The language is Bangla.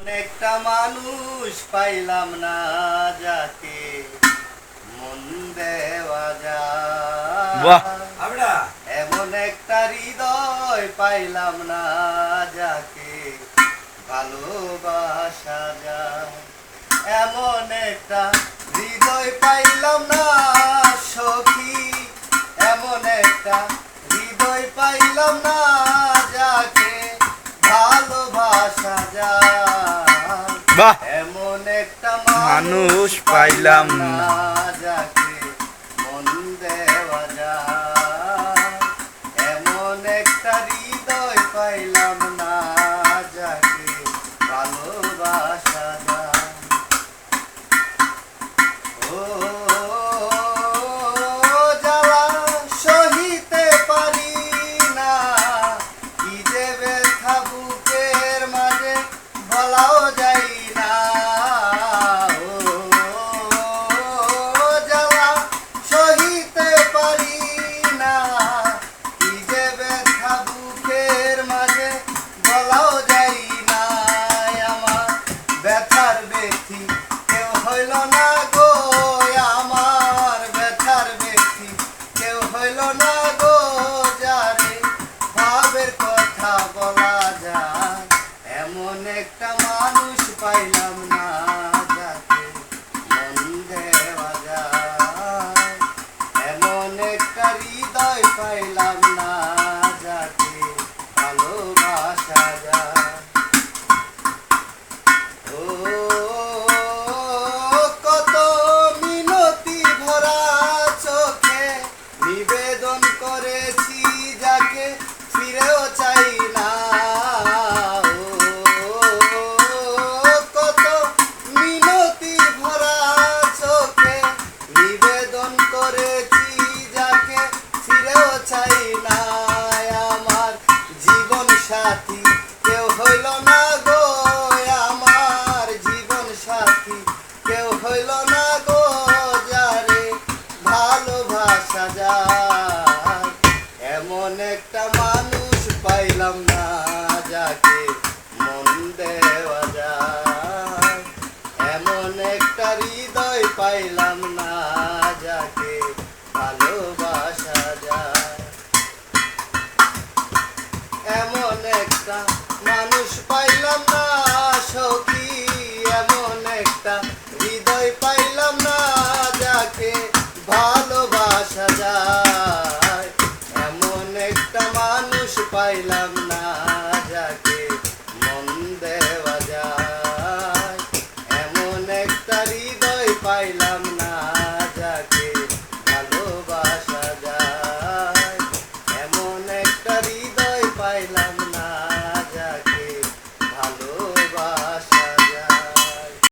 একটা মানুষ পাইলাম না যাকে মন দেওয়া। যায়। আমরা? এমন একটা হৃদয় পাইলাম না যাকে ভালোবাসা যায়। এমন একটা হৃদয় পাইলাম না সখী। এমন একটা হৃদয় পাইলাম না বাহ এমন একটা মানুষ পাইলাম না। যাকে মন দেওয়া যায় এমন একটা হৃদয় পাইলাম না যাকে ভালোবাসা যায় ও কথা বলা যায় এমন একটা মানুষ পাইলাম না যাকে মন দেওয়া যায়। এমন একটা হৃদয় পাইলাম কেউ হইল না গো জীবন সাথী। কেউ হইল না গো যারে ভালোবাসা যায়। এমন একটা মানুষ পাইলাম না যাকে মন দেওয়া যায়। এমন একটা হৃদয় পাইলাম মানুষ পাইলাম না সখী এমন একটা হৃদয় পাইলাম না যাকে ভালোবাসা যায়।